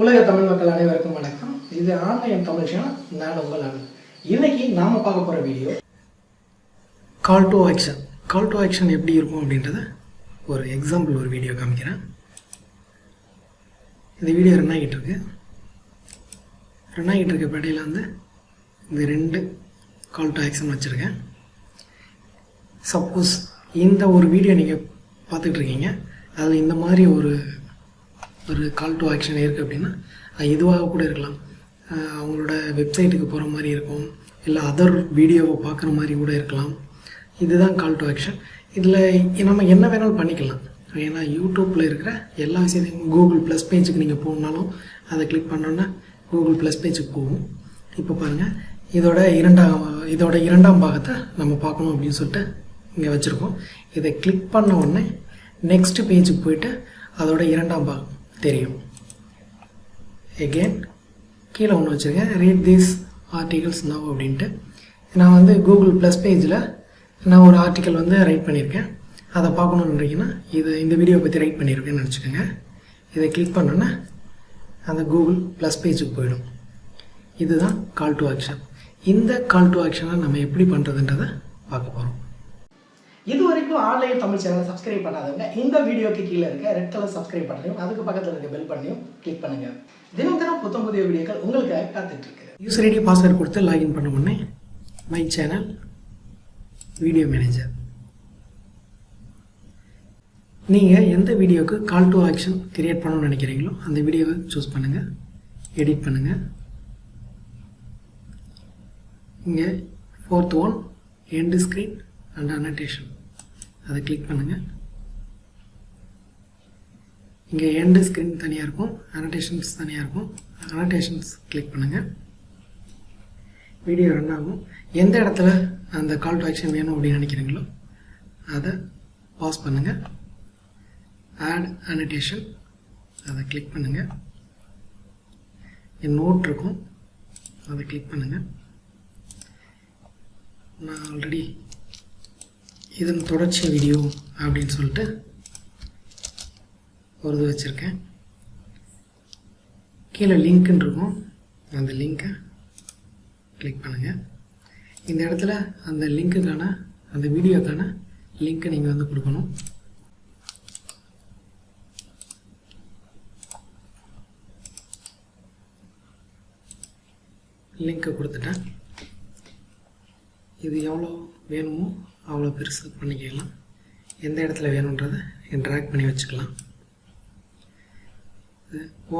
உலக தமிழ் மக்கள் அனைவருக்கும் வணக்கம். இது ஆன்லைன் தமிழ் சேனல் நான் உங்கள் அனு இன்னைக்கு நாம பார்க்க போற video call to action call to action எப்படி இருக்கும் அப்படின்றத ஒரு எக்ஸாம்பிள் ஒரு வீடியோ காமிக்கிறேன். இந்த வீடியோ ரன் ஆகிட்டு இருக்கு. ரன் ஆகிட்டு இருக்க பேட்டையில் வந்து இந்த ரெண்டு கால் டு ஆக்ஷன் வச்சுருக்கேன். சப்போஸ் இந்த ஒரு வீடியோ நீங்கள் பார்த்துட்ருக்கீங்க அதில் இந்த மாதிரி ஒரு ஒரு கால் டு ஆக்ஷன் இருக்குது அப்படின்னா அது இதுவாக கூட இருக்கலாம். அவங்களோட வெப்சைட்டுக்கு போகிற மாதிரி இருக்கும். இல்லை அதர் வீடியோவை பார்க்குற மாதிரி கூட இருக்கலாம். இதுதான் கால் டு ஆக்ஷன் இதில் நம்ம என்ன வேணாலும் பண்ணிக்கலாம். ஏன்னா யூடியூப்பில் இருக்கிற எல்லா விஷயத்தையும் கூகுள் ப்ளஸ் பேஜுக்கு நீங்கள் போகணுன்னாலும் அதை கிளிக் பண்ணோன்னா கூகுள் ப்ளஸ் பேஜுக்கு போகும். இப்போ பாருங்கள் இதோட இரண்டாம் இதோட இரண்டாம் பாகத்தை நம்ம பார்க்கணும் அப்படின்னு சொல்லிட்டு இங்கே வச்சுருக்கோம். இதை கிளிக் பண்ண உடனே நெக்ஸ்ட் பேஜுக்கு போயிட்டு அதோட இரண்டாம் பாகம். தெரியும். எகெயின் கீழே ஒன்று வச்சுருக்கேன். ரீட் தீஸ் ஆர்டிகல்ஸ் நவ் அப்படின்ட்டு. நான் வந்து கூகுள் ப்ளஸ் பேஜில் நான் ஒரு ஆர்டிக்கல் வந்து ரைட் பண்ணியிருக்கேன் அதை பார்க்கணுன்றீங்கன்னா இது இந்த வீடியோ பற்றி ரைட் பண்ணியிருக்கேன்னு நினச்சிக்கோங்க. இதை கிளிக் பண்ணோன்னா அந்த கூகுள் ப்ளஸ் பேஜுக்கு போயிடும். இதுதான் கால் டு ஆக்ஷன் இந்த கால் டு ஆக்ஷனை நம்ம எப்படி பண்ணுறதுன்றதை பார்க்க போகிறோம் இது வரைக்கும் ஆன்லைன் தமிழ் சேனலை சப்ஸ்கிரைப் பண்ணாதவங்க இந்த வீடியோக்கு கீழே இருக்க ரெட் கலர் சப்ஸ்கிரைப் பண்ணையும் அதுக்கு பக்கத்தில் இருக்க பெல் பண்ணியும் கிளிக் பண்ணுங்க. தினம் தினம் புத்தம் புதிய வீடியோக்கள் உங்களுக்காக காத்துட்டு இருக்கு. யூசர் ஐடி பாஸ்வேர்ட் கொடுத்து லாகின் பண்ண உடனே மை சேனல் வீடியோ மேனேஜர் நீங்கள் எந்த வீடியோக்கு கால் டு ஆக்ஷன் கிரியேட் பண்ணணும்னு நினைக்கிறீங்களோ அந்த வீடியோவை சூஸ் பண்ணுங்கள் எடிட் பண்ணுங்கள் இங்கே fourth one end screen and annotation அதை கிளிக் பண்ணுங்கள் இங்கே எண்டு ஸ்க்ரீன் தனியாக இருக்கும். அனடேஷன்ஸ் தனியாக இருக்கும். அனடேஷன்ஸ் கிளிக் பண்ணுங்கள் வீடியோ ரன் ஆகும். எந்த இடத்துல அந்த கால் டு ஆக்ஷன் வேணும் அப்படின்னு நினைக்கிறீங்களோ அதை பாஸ் பண்ணுங்கள் ஆட் அனடேஷன் அதை கிளிக் பண்ணுங்கள் என் நோட் இருக்கும். அதை கிளிக் பண்ணுங்கள் நான் ஆல்ரெடி இதன் தொடர்ச்சி வீடியோ அப்படின்னு சொல்லிட்டு ஒரு இது வச்சுருக்கேன். கீழே லிங்க்குன்னு இருக்கும். அந்த லிங்க்கை கிளிக் பண்ணுங்கள் இந்த இடத்துல அந்த லிங்க்குக்கான அந்த வீடியோக்கான லிங்க்கை நீங்கள் வந்து கொடுக்கணும். லிங்க்கை கொடுத்துட்டேன். இது எவ்வளோ வேணுமோ அவ்வளோ பெருசு பண்ணிக்கலாம். எந்த இடத்துல வேணுன்றதை ட்ராக் பண்ணி வச்சுக்கலாம்.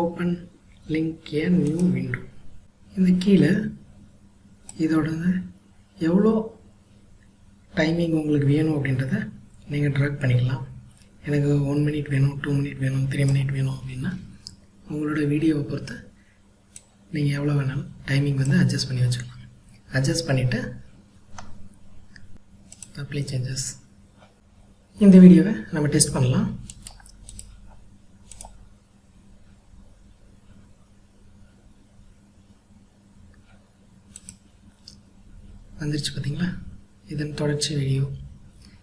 Open link a new window இந்த கீழே இதோட எவ்வளோ டைமிங் உங்களுக்கு வேணும் அப்படின்றத நீங்கள் ட்ராக் பண்ணிக்கலாம். எனக்கு ஒன் மினிட் வேணும் டூ மினிட் வேணும் த்ரீ மினிட் வேணும் அப்படின்னா உங்களோட வீடியோவை பொறுத்து நீங்கள் எவ்வளோ வேணாலும் டைமிங் வந்து அட்ஜஸ்ட் பண்ணி வச்சுக்கலாம். அட்ஜஸ்ட் பண்ணிவிட்டு அப்ளை சேஞ்சஸ் இந்த வீடியோவை நம்ம டெஸ்ட் பண்ணலாம். வந்துருச்சு பார்த்தீங்களா? இதன் தொடர்ச்சி வீடியோ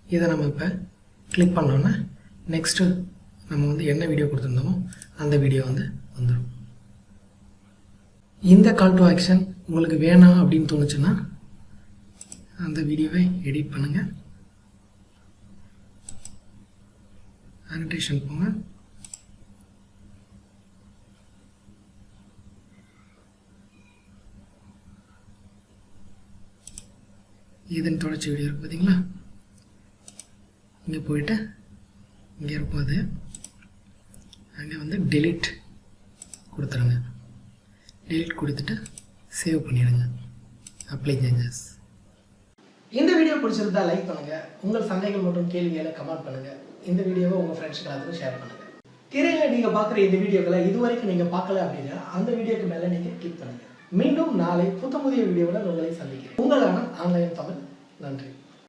இதை நம்ம இப்போ கிளிக் பண்ணோன்னா நெக்ஸ்ட்டு நம்ம வந்து என்ன வீடியோ கொடுத்துருந்தோமோ அந்த வீடியோ வந்து வந்துடும் இந்த கால் டு ஆக்ஷன் உங்களுக்கு வேணாம் அப்படின்னு தோணுச்சுன்னா அந்த வீடியோவை எடிட் பண்ணுங்கள் அனடேஷன் போங்க. இதுன்னு தொடர்ச்சி வீடியோ இருக்கு பார்த்தீங்களா இங்கே போயிட்டு இங்கே இருக்கும் அது. அங்கே வந்து டெலிட் கொடுத்துருங்க. டெலிட் கொடுத்துட்டு சேவ் பண்ணிடுங்க. அப்ளை சேஞ்சஸ் இந்த வீடியோ பிடிச்சிருந்தா லைக் பண்ணுங்க. உங்கள் சந்தைகள் மற்றும் கேள்விகளை கமெண்ட் பண்ணுங்க. இந்த வீடியோவை உங்க ஃப்ரெண்ட்ஸ்க்கு எல்லாத்துக்கும் ஷேர் பண்ணுங்க. திரையில நீங்க பார்க்குற இந்த வீடியோக்களை இதுவரைக்கும் நீங்க பார்க்கல அப்படின்னா அந்த வீடியோக்கு மேல நீங்க கிளிக் பண்ணுங்க. மீண்டும் நாளை புத்த புதிய வீடியோவில் உங்களை சந்திக்கிறேன். உங்களான ஆன்லைன் தமிழ். நன்றி.